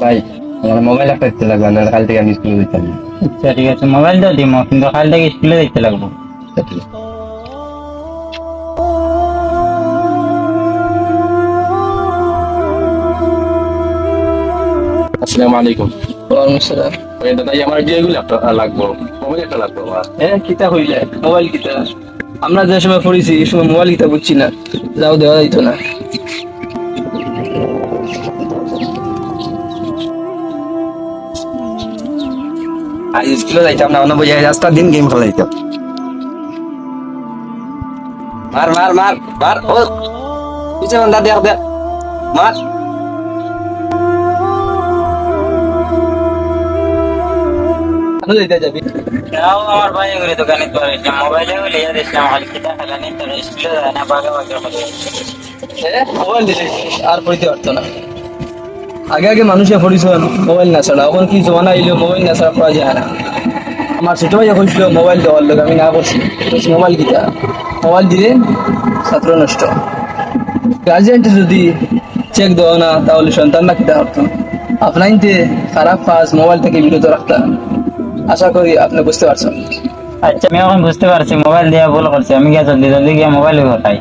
ভাই আমার মোবাইল একটা দিতে লাগবে না কাল থেকে আমি স্কুলে দিতাম না আচ্ছা ঠিক আছে মোবাইলটা দিম কিন্তু কাল থেকে স্কুলে দেখতে লাগবো। আসসালামু আলাইকুম। ওয়ালাইকুম আসসালাম। হ্যাঁ আমরা যে সময় পড়েছি, এই সময় মোবাইল কিতা বুঝছি না। যাও, দেওয়া যাইত না। আজ স্কুলে যাইতাম না, অন্য বই রাস্তা দিন গেম খেলা যাইতাম। মার মার মার মার, ও। পিছে বন্ধা দেখ দেখ। মার। কেন যাবি। তাও আমার ভাই এগুলো দোকানে তো রয়েছে মোবাইলে বলে দিছিলাম খালি কিতা খেলা নেই স্কুলে যায় না বাগে বাগে খেলে মোবাইল দিলে আর পড়িতে পারতো না। আগে আগে মানুষে পড়িছিল মোবাইল না ছাড়া। এখন কি জমানা এলো মোবাইল না ছাড়া পড়া যায় না। আমার ছোট ভাই হয়েছিল মোবাইল দেওয়ার লোক আমি না করছি মোবাইল কিতা মোবাইল দিলে ছাত্র নষ্ট। গার্জিয়ান যদি চেক দেওয়া না তাহলে সন্তানরা কিতা করতো আপনাইতে খারাপ কাজ মোবাইল থেকে বিরত রাখতাম আশা করি আপনি বুঝতে পারছেন। আচ্ছা আমি এখন বুঝতে পারছি, মোবাইল দিয়ে ভুল করছি। আমি গিয়ে জলদি জলদি গিয়ে মোবাইল ঘটাই